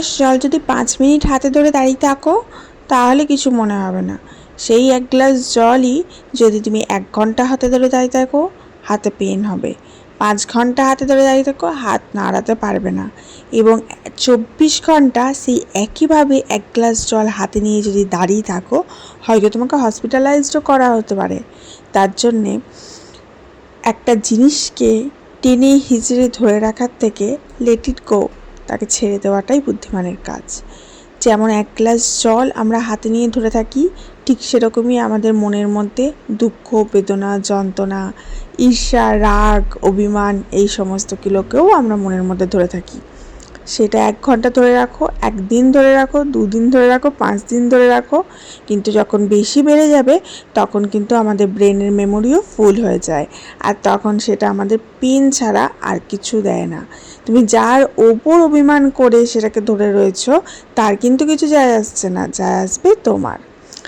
Glass জল যদি পাঁচ মিনিট হাতে ধরে দাঁড়িয়ে থাকো, তাহলে কিছু মনে হবে না। সেই এক গ্লাস জলই যদি তুমি এক ঘণ্টা হাতে ধরে দাঁড়িয়ে থাকো, হাতে পেন হবে। পাঁচ ঘণ্টা হাতে ধরে দাঁড়িয়ে থাকো, হাত নাড়াতে পারবে না। এবং চব্বিশ ঘণ্টা সেই একইভাবে এক গ্লাস জল হাতে নিয়ে যদি দাঁড়িয়ে থাকো, হয়তো তোমাকে হসপিটালাইজডও করা হতে পারে। তার জন্যে একটা জিনিসকে টেনে হিচড়ে ধরে রাখার থেকে লেট ইট গো তাকে ছেড়ে দেওয়াটাই বুদ্ধিমানের কাজ। যেমন এক গ্লাস জল আমরা হাতে নিয়ে ধরে থাকি, ঠিক সেরকমই আমাদের মনের মধ্যে দুঃখ, বেদনা, যন্ত্রণা, ঈর্ষা, রাগ, অভিমান এই সমস্ত কিলোকেও আমরা মনের মধ্যে ধরে থাকি। সেটা এক ঘণ্টা ধরে রাখো, একদিন ধরে রাখো, দুদিন ধরে রাখো পাঁচ দিন ধরে রাখো। কিন্তু যখন বেশি বেড়ে যাবে, তখন কিন্তু আমাদের ব্রেনের মেমোরিও ফুল হয়ে যায়। আর তখন সেটা আমাদের পেন ছাড়া আর কিছু দেয় না। তুমি যার ওপর অভিমান করে সেটাকে ধরে রয়েছো, তার কিন্তু কিছু যায় আসছে না, যায় আসবে তোমার।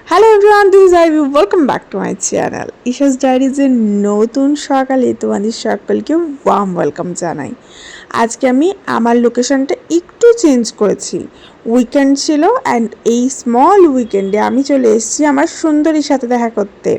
Hello everyone this is Ivy welcome back to my channel Isha's ডায়েরিজের নতুন সকালে তোমাদের সকলকে ওয়ার্ম ওয়েলকাম জানাই। আজকে আমি আমার লোকেশনটা একটু চেঞ্জ করেছি। উইকেন্ড ছিল অ্যান্ড এই স্মল উইকেন্ডে আমি চলে এসেছি আমার সুন্দরীর সাথে দেখা করতে।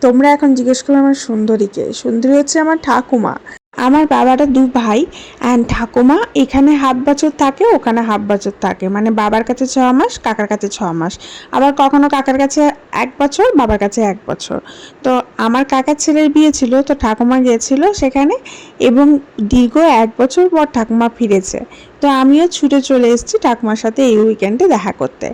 তোমরা এখন জিজ্ঞেস করবে আমার সুন্দরীকে। সুন্দরী হচ্ছে আমার ঠাকুমা। আমার বাবাটা দু ভাই অ্যান্ড ঠাকুমা, এখানে হাফ বছর থাকে, ওখানে হাফ বছর থাকে। মানে বাবার কাছে ছ মাস, কাকার কাছে ছ মাস। আবার কখনো কাকার কাছে এক বছর, বাবার কাছে এক বছর। তো আমার কাকার ছেলের বিয়ে ছিল, তো ঠাকুমা গিয়েছিল সেখানে এবং দীর্ঘ এক বছর পর ঠাকুমা ফিরেছে। তো আমিও ছুটে চলে এসেছি ঠাকুমার সাথে এই উইকেন্ডে দেখা করতে।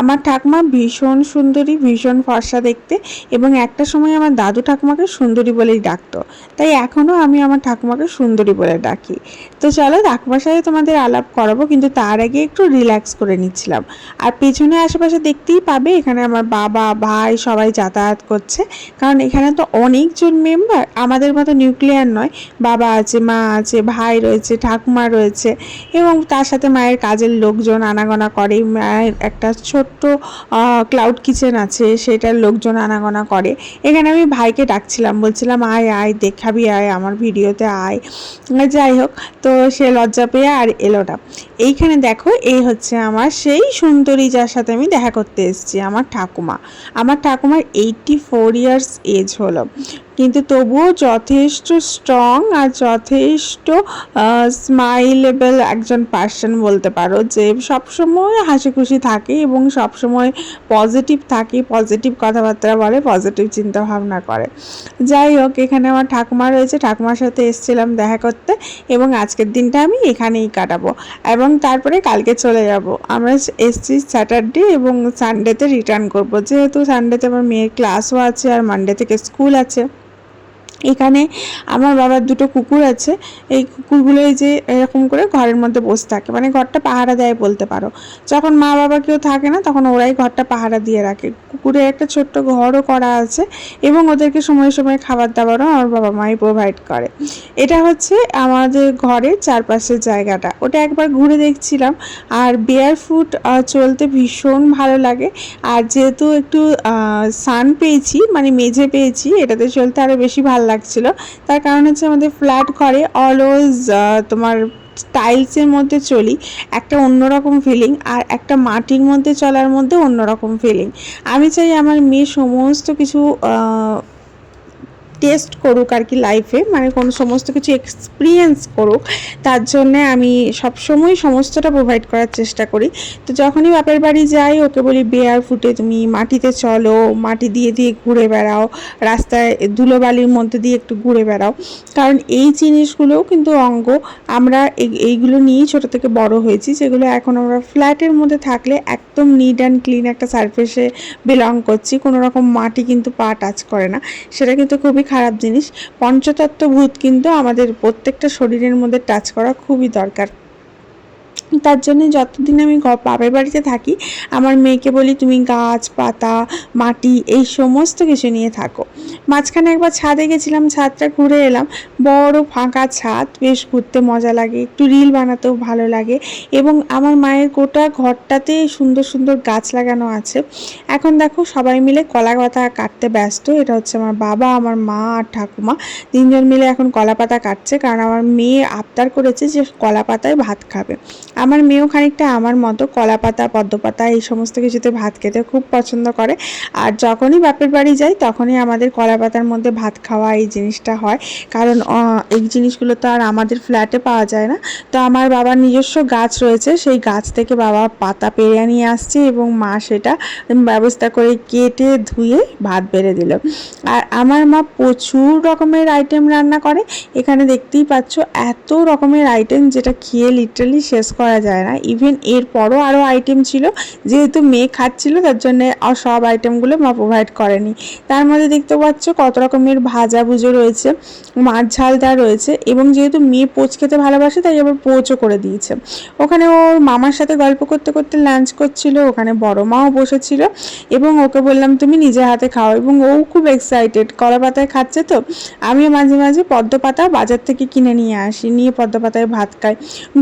আমার ঠাকুমা ভীষণ সুন্দরী, ভীষণ ফর্সা দেখতে এবং একটা সময় আমার দাদু ঠাকুমাকে সুন্দরী বলেই ডাকতো। তাই এখনও আমি আমার ঠাকুমাকে সুন্দরী বলে ডাকি। তো চলো ঠাকুমার সাথে তোমাদের আলাপ করাবো, কিন্তু তার আগে একটু রিল্যাক্স করে নিচ্ছিলাম। আর পেছনে আশেপাশে দেখতেই পাবে, এখানে আমার বাবা, ভাই সবাই যাতায়াত করছে। কারণ এখানে তো অনেকজন মেম্বার আমাদের মতো নিউক্লিয়ার নয়। বাবা আছে, মা আছে, ভাই রয়েছে, ঠাকুমা রয়েছে এবং তার সাথে মায়ের কাজের লোকজন আনাগোনা করে। মায়ের একটা ছোট্ট ক্লাউড কিচেন আছে, সেটার লোকজন আনাগোনা করে। এখানে আমি ভাইকে ডাকছিলাম, বলছিলাম, আয় আয়, দেখাবি, আয়, আমার ভিডিওতে আয়। যাই হোক, তো সে লজ্জা পেয়ে আর এলো না। এইখানে দেখো, এই হচ্ছে আমার সেই সুন্দরী যার সাথে আমি দেখা করতে এসেছি, আমার ঠাকুমা। আমার ঠাকুমার এইটটি ফোর ইয়ার্স এজ হলো। কিন্তু তবুও যথেষ্ট স্ট্রং আর যথেষ্ট স্মাইলেবল একজন পার্সন বলতে পারো, যে সবসময় হাসি খুশি থাকে এবং সবসময় পজিটিভ থাকে পজিটিভ কথাবার্তা বলে পজিটিভ চিন্তা ভাবনা করে। যাই হোক, এখানে আমার ঠাকুমা রয়েছে, ঠাকুমার সাথে এসেছিলাম দেখা করতে এবং আজকের দিনটা আমি এখানেই কাটাবো। এবং তারপরে কালকে চলে যাব। আমরা এসছি স্যাটারডে এবং সানডেতে রিটার্ন করব। যেহেতু সানডেতে আমার মেয়ের ক্লাসও আছে আর মানডে থেকে স্কুল আছে। এখানে আমার বাবার দুটো কুকুর আছে। এই কুকুরগুলো এই যে এরকম করে ঘরের মধ্যে বসে থাকে। মানে ঘরটা পাহারা দেয় বলতে পারো। যখন মা বাবা কেউ থাকে না, তখন ওরাই ঘরটা পাহারা দিয়ে রাখে। কুকুরের একটা ছোট্ট ঘরও করা আছে এবং ওদেরকে সময় সময় খাবার দাবারও আমার বাবা মাই প্রোভাইড করে। এটা হচ্ছে আমাদের ঘরের চারপাশের জায়গাটা। ওটা একবার ঘুরে দেখছিলাম আর বেয়ার ফুট চলতে ভীষণ ভালো লাগে। আর যেহেতু একটু সান পেয়েছি মানে মেঝে পেয়েছি, এটাতে চলতে আরও বেশি ভালো লাগছিল। তার কারণ হচ্ছে আমাদের ফ্ল্যাট ঘরে অলওয়েজ তোমার টাইলসের মধ্যে চলি, একটা অন্যরকম ফিলিং আর একটা মাটির মধ্যে চলার মধ্যে অন্যরকম ফিলিং আমি চাই আমার মেয়ে সমস্ত কিছু টেস্ট করুক আর কি লাইফে মানে কোনো সমস্ত কিছু এক্সপিরিয়েন্স করুক, তার জন্যে আমি সবসময় সমস্তটা প্রোভাইড করার চেষ্টা করি। তো যখনই বাপের বাড়ি যাই, ওকে বলি, বেয়ার ফুটে, তুমি মাটিতে চলো, মাটি দিয়ে দিয়ে ঘুরে বেড়াও, রাস্তায় ধুলোবালির মধ্যে দিয়ে একটু ঘুরে বেড়াও। কারণ এই জিনিসগুলোও কিন্তু অঙ্গ। আমরা এইগুলো নিয়েই ছোটো থেকে বড় হয়েছি, যেগুলো এখন আমরা ফ্ল্যাটের মধ্যে থাকলে একদম নিট অ্যান্ড ক্লিন একটা সারফেসে বিলং করছি। কোনো রকম মাটি কিন্তু পা টাচ করে না। সেটা কিন্তু খুবই খারাপ জিনিস পঞ্চতত্ত্ব ভূত কিন্তু আমাদের প্রত্যেকটা শরীরের মধ্যে টাচ করা খুবই দরকার। তার জন্য যতদিন আমি বাপের বাড়িতে থাকি, আমার মেয়েকে বলি তুমি গাছ, পাতা, মাটি, এই সমস্ত কিছু নিয়ে থাকো। মাঝখানে একবার ছাদে গেছিলাম, ছাদটা ঘুরে এলাম। বড় ফাঁকা ছাদ, বেশ ঘুরতে মজা লাগে, একটু রিল বানাতেও ভালো লাগে এবং আমার মায়ের গোটা ঘরটাতে সুন্দর সুন্দর গাছ লাগানো আছে। এখন দেখো সবাই মিলে কলা পাতা কাটতে ব্যস্ত, এটা হচ্ছে আমার বাবা, আমার মা আর ঠাকুমা। তিনজন মিলে এখন কলা পাতা কাটছে, কারণ আমার মেয়ে আবদার করেছে যে কলা পাতায় ভাত খাবে। আমার মেয়েও খানিকটা আমার মতো কলা পাতা পদ্ম পাতা এই সমস্ত কিছুতে ভাত খেতে খুব পছন্দ করে। আর যখনই বাপের বাড়ি যাই, তখনই আমাদের কলা পাতার মধ্যে ভাত খাওয়া এই জিনিসটা হয়। কারণ এই জিনিসগুলো তো আর আমাদের ফ্ল্যাটে পাওয়া যায় না। তো আমার বাবার নিজস্ব গাছ রয়েছে, সেই গাছ থেকে বাবা পাতা পেরে নিয়ে আসছে এবং মা সেটা ব্যবস্থা করে কেটে ধুয়ে ভাত বেড়ে দিল। আর আমার মা প্রচুর রকমের আইটেম রান্না করে। এখানে দেখতেই পাচ্ছ, এত রকমের আইটেম যেটা খেয়ে লিটারালি শেষ করা যায় না। ইভেন এরপরও আরও আইটেম ছিল, যেহেতু মেয়ে খাচ্ছিল, তার জন্য সব আইটেমগুলো মা প্রোভাইড করেনি। তার মধ্যে দেখতে পাচ্ছ কত রকমের ভাজা ভুজো রয়েছে মাছ ঝালদা রয়েছে এবং যেহেতু মেয়ে পোচ খেতে ভালোবাসে, তাই আবার পোচও করে দিয়েছে। ওখানে ওর মামার সাথে গল্প করতে করতে লাঞ্চ করছিল, ওখানে বড় মাও বসেছিল এবং ওকে বললাম, তুমি নিজে হাতে খাও। এবং ও খুব এক্সাইটেড কলা পাতায় খাচ্ছে তো, আমিও মাঝে মাঝে পদ্ম পাতা বাজার থেকে কিনে নিয়ে আসি, নিয়ে পদ্ম পাতায় ভাত খাই।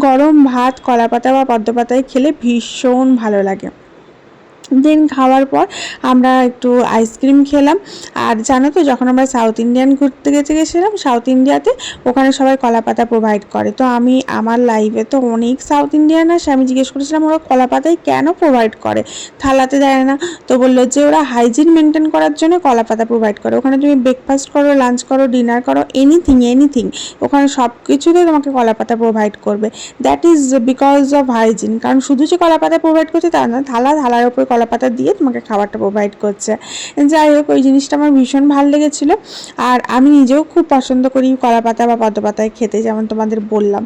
গরম ভাত কলা পাতা বা পদ্ম পাতায় খেলে ভীষণ ভালো লাগে। দেন খাওয়ার পর আমরা একটু আইসক্রিম খেলাম। আর জানো তো, যখন আমরা সাউথ ইন্ডিয়ান ঘুরতে গেছে গেছিলাম সাউথ ইন্ডিয়াতে ওখানে সবাই কলা পাতা প্রোভাইড করে। তো আমি, আমার লাইফে তো অনেক সাউথ ইন্ডিয়ান আসে। আমি জিজ্ঞেস করেছিলাম, ওরা কলা পাতায় কেন প্রোভাইড করে? থালাতে দেয় না। তো বলল যে, ওরা হাইজিন মেনটেন করার জন্য কলা পাতা প্রোভাইড করে। ওখানে তুমি ব্রেকফাস্ট করো লাঞ্চ করো ডিনার করো এনিথিং এনিথিং ওখানে সব কিছুতে তোমাকে কলা পাতা প্রোভাইড করবে। That is because of hygiene কারণ শুধু যে কলা পাতা প্রোভাইড করছে তা না, থালা, থালার উপরে কলা পাতা দিয়ে তোমাকে খাবারটা প্রোভাইড করছে। যাই হোক, ওই জিনিসটা আমার ভীষণ ভালো লেগেছিলো। আর আমি নিজেও খুব পছন্দ করি কলা পাতা বা পদ্ম পাতায় খেতে, যেমন তোমাদের বললাম।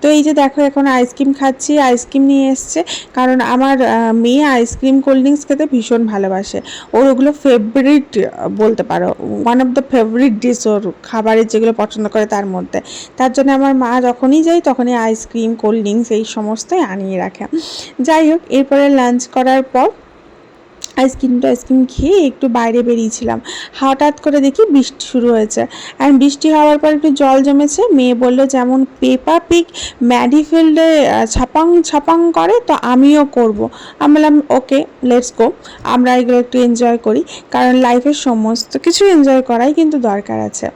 তো এই যে দেখো, এখন আইসক্রিম খাচ্ছি আইসক্রিম নিয়ে এসছে। কারণ আমার মেয়ে আইসক্রিম কোল্ড ড্রিঙ্কস খেতে ভীষণ ভালোবাসে। ওর ওগুলো ফেভারিট বলতে পারো one of the favourite dish ওর খাবারের যেগুলো পছন্দ করে তার মধ্যে। তার জন্য আমার মা যখনই যায়, তখনই আইসক্রিম কোল্ড ড্রিঙ্কস এই সমস্তই আনিয়ে রাখে। যাই হোক, এরপরে লাঞ্চ করার পর আইসক্রিম আইসক্রিম খেয়ে একটু বাইরে বেরিয়েছিলাম। হঠাৎ করে দেখি বৃষ্টি শুরু হয়েছে। আর বৃষ্টি হওয়ার পর একটু জল জমেছে। মেয়ে বলল, যেমন পেপা পিক ম্যাডিফিল্ডে ছাপাং ছাপাং করে, তো আমিও করব। আমি বললাম, ওকে লেটস গো আমরা এগুলো একটু এনজয় করি। কারণ লাইফের সমস্ত কিছু এনজয় করাই কিন্তু দরকার আছে।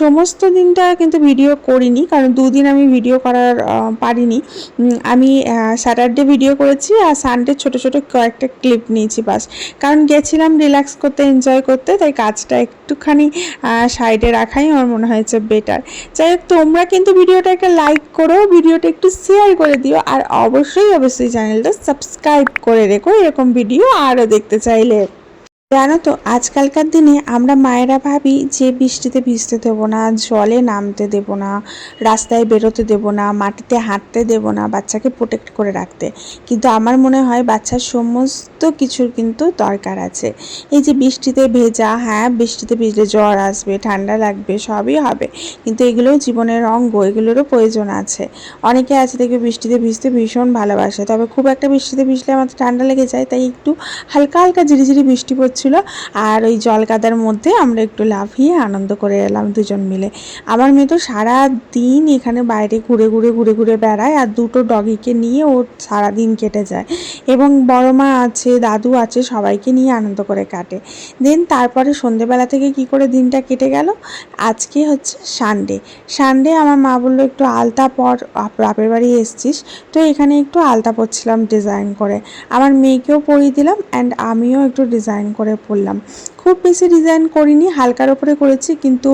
সমস্ত দিনটা কিন্তু ভিডিও করিনি, কারণ দুদিন আমি ভিডিও করার পারিনি। আমি স্যাটারডে ভিডিও করেছি আর সানডে ছোট ছোট কয়েকটা ক্লিপ নিয়েছি বাস। কারণ গেছিলাম রিল্যাক্স করতে এনজয় করতে, তাই কাজটা একটুখানি সাইডে রাখাই আমার মনে হয়েছে বেটার যাই হোক, তোমরা কিন্তু ভিডিওটাকে লাইক করো, ভিডিওটা একটু শেয়ার করে দিও, আর অবশ্যই অবশ্যই চ্যানেলটা সাবস্ক্রাইব করে রেখো, এরকম ভিডিও আরও দেখতে চাইলে। জানো তো, আজকালকার দিনে আমরা মায়েরা ভাবি যে বৃষ্টিতে ভিজতে দেবো না, জলে নামতে দেবো না, রাস্তায় বেরোতে দেবো না, মাটিতে হাঁটতে দেবো না, বাচ্চাকে প্রোটেক্ট করে রাখতে। কিন্তু আমার মনে হয় বাচ্চার সমস্ত কিছুর কিন্তু দরকার আছে। এই যে বৃষ্টিতে ভেজা হ্যাঁ বৃষ্টিতে ভিজলে জ্বর আসবে, ঠান্ডা লাগবে, সবই হবে। কিন্তু এগুলোও জীবনের অঙ্গ, এগুলোরও প্রয়োজন আছে। অনেকে আছে দেখবে বৃষ্টিতে ভিজতে ভীষণ ভালোবাসে, তবে খুব একটা বৃষ্টিতে ভিজলে আমাদের ঠান্ডা লেগে যায়, তাই একটু হালকা হালকা ঝিরিঝিরি বৃষ্টি পড়ছিল আর ওই জল কাদার মধ্যে আমরা একটু লাফিয়ে আনন্দ করে এলাম দুজন মিলে। আমার মেয়ে তো সারা দিন এখানে বাইরে ঘুরে ঘুরে ঘুরে ঘুরে বেড়ায় আর দুটো ডগিকে নিয়ে ওর সারা দিন কেটে যায়। এবং বড় মা আছে, দাদু আছে, সবাইকে নিয়ে আনন্দ করে কাটে। দেন তারপরে সন্ধেবেলা থেকে কি করে দিনটা কেটে গেল? আজকে হচ্ছে সানডে। সানডে আমার মা বলল, একটু আলতা পর বাপের বাড়ি এসছিস। তো এখানে একটু আলতা পরছিলাম ডিজাইন করে। আমার মেয়েকেও পরিয়ে দিলাম অ্যান্ড আমিও একটু ডিজাইন করে পরলাম খুব বেশি ডিজাইন করিনি, হালকার ওপরে করেছি কিন্তু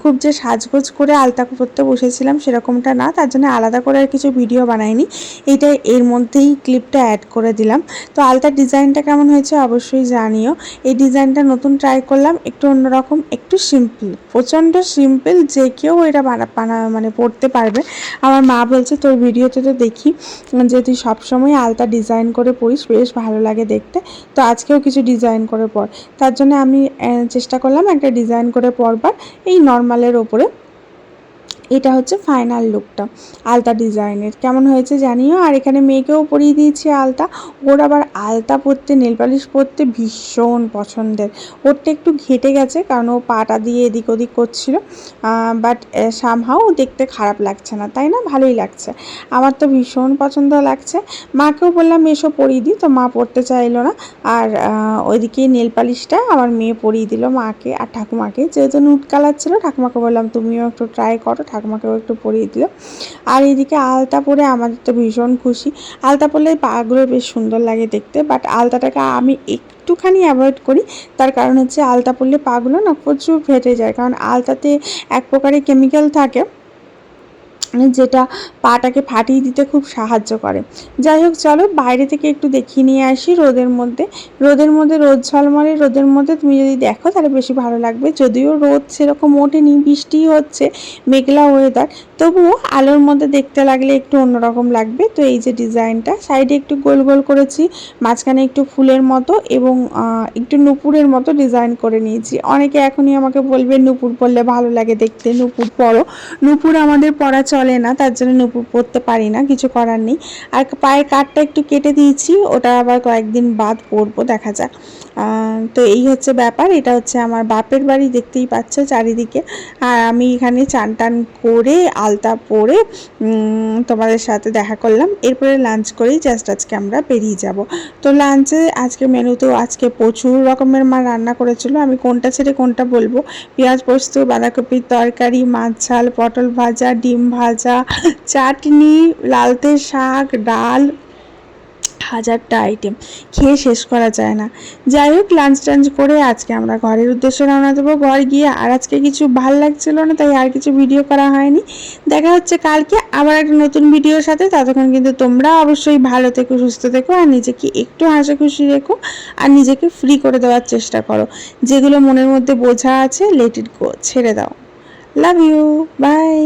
খুব যে সাজগোজ করে আলতা পরতে বসেছিলাম সেরকমটা না, তার জন্য আলাদা করে আর কিছু ভিডিও বানাইনি। এটা এর মধ্যেই ক্লিপটা অ্যাড করে দিলাম। তো আলতার ডিজাইনটা কেমন হয়েছে অবশ্যই জানিও। এই ডিজাইনটা নতুন ট্রাই করলাম, একটু অন্যরকম, একটু সিম্পল প্রচণ্ড সিম্পল যে কেউ এটা বানা মানে পড়তে পারবে। আমার মা বলছে, তোর ভিডিওতে তো দেখি যে তুই সবসময় আলতা ডিজাইন করে পড়িস, বেশ ভালো লাগে দেখতে। তো আজকেও কিছু ডিজাইন করে পর তার জন্য আমি চেষ্টা করলাম একটা ডিজাইন করে পরবার। এই নর্মালের ওপরে। এটা হচ্ছে ফাইনাল লুকটা আলতা ডিজাইনের। কেমন হয়েছে জানিও? আর এখানে মেয়েকেও পরিয়ে দিয়েছি আলতা। ওর আবার আলতা পরতে নেল পালিশ পরতে ভীষণ পছন্দের। ওরটা একটু ঘেটে গেছে, কারণ ও পাটা দিয়ে এদিক ওদিক করছিল। বাট সামহাও দেখতে খারাপ লাগছে না, তাই না? ভালোই লাগছে। আমার তো ভীষণ পছন্দ লাগছে। মাকেও বললাম এসো পরিয়ে দিই, তো মা পরতে চাইলো না। আর ওইদিকে নেল পালিশটা আমার মেয়ে পরিয়ে দিল মাকে। আর ঠাকুমাকে, যেহেতু নুট কালার ছিল, ঠাকুমাকে বললাম, তুমিও একটু ট্রাই করো ঠাকুমাকেও একটু পরিয়ে দিল। আর এদিকে আলতা পরে আমাদের তো ভীষণ খুশি। আলতা পরলে পাগুলো বেশ সুন্দর লাগে দেখতে বাট আলতাটাকে আমি একটুখানি অ্যাভয়েড করি। তার কারণ হচ্ছে আলতা পরলে পাগুলো না প্রচুর ফেটে যায়। কারণ আলতাতে এক প্রকারের কেমিক্যাল থাকে। যেটা পাটাকে ফাটিয়ে দিতে খুব সাহায্য করে। যাই হোক, চলো বাইরে থেকে একটু দেখিয়ে নিয়ে আসি রোদের মধ্যে। রোদের মধ্যে রোদ ঝলমলে, রোদের মধ্যে তুমি যদি দেখো তাহলে বেশি ভালো লাগবে। যদিও রোদ সেরকম ওঠেনি, বৃষ্টি হচ্ছে, মেঘলা ওয়েদার তবুও আলোর মধ্যে দেখতে লাগলে একটু অন্যরকম লাগবে। তো এই যে ডিজাইনটা, সাইডে একটু গোল গোল করেছি, মাঝখানে একটু ফুলের মতো এবং একটু নুপুরের মতো ডিজাইন করে নিয়েছি। অনেকে এখনই আমাকে বলবে, নুপুর পরলে ভালো লাগে দেখতে, নুপুর পরো। নুপুর আমাদের পরা চলে না, তার জন্য নুপুর পরতে পারি না, কিছু করার নেই। আর পায়ের কাঠটা একটু কেটে দিয়েছি, ওটা আবার কয়েকদিন বাদ পরবো দেখা যাক। তো এই হচ্ছে ব্যাপার, এটা হচ্ছে আমার বাপের বাড়ি, দেখতেই পাচ্ছ চারিদিকে। আর আমি এখানে চান টান করে আলতা পরে তোমাদের সাথে দেখা করলাম। এরপরে লাঞ্চ করেই জাস্ট আজকে আমরা বেরিয়ে যাব। তো লাঞ্চে আজকে মেনুতেও আজকে প্রচুর রকমের মা রান্না করেছিল। আমি কোনটা ছেড়ে কোনটা বলব? পেঁয়াজ পোস্ত, বাঁধাকপির তরকারি, মাছ ঝাল, পটল ভাজা, ডিম ভাজা চাটনি লালতে শাক, ডাল, হাজারটা আইটেম খেয়ে শেষ করা যায় না। যাই হোক লাঞ্চ টাঞ্চ করে আজকে আমরা ঘরের উদ্দেশ্যে রওনা দেবো। ঘর গিয়ে আর আজকে কিছু ভালো লাগছিল না, তাই আর কিছু ভিডিও করা হয়নি। দেখা হচ্ছে কালকে আবার একটা নতুন ভিডিওর সাথে। ততক্ষণ কিন্তু তোমরা অবশ্যই ভালো থেকো, সুস্থ থেকো, আর নিজেকে একটু হাসি খুশি রেখো, আর নিজেকে ফ্রি করে দেওয়ার চেষ্টা করো। যেগুলো মনের মধ্যে বোঝা আছে লেট ইট গো ছেড়ে দাও। Love you by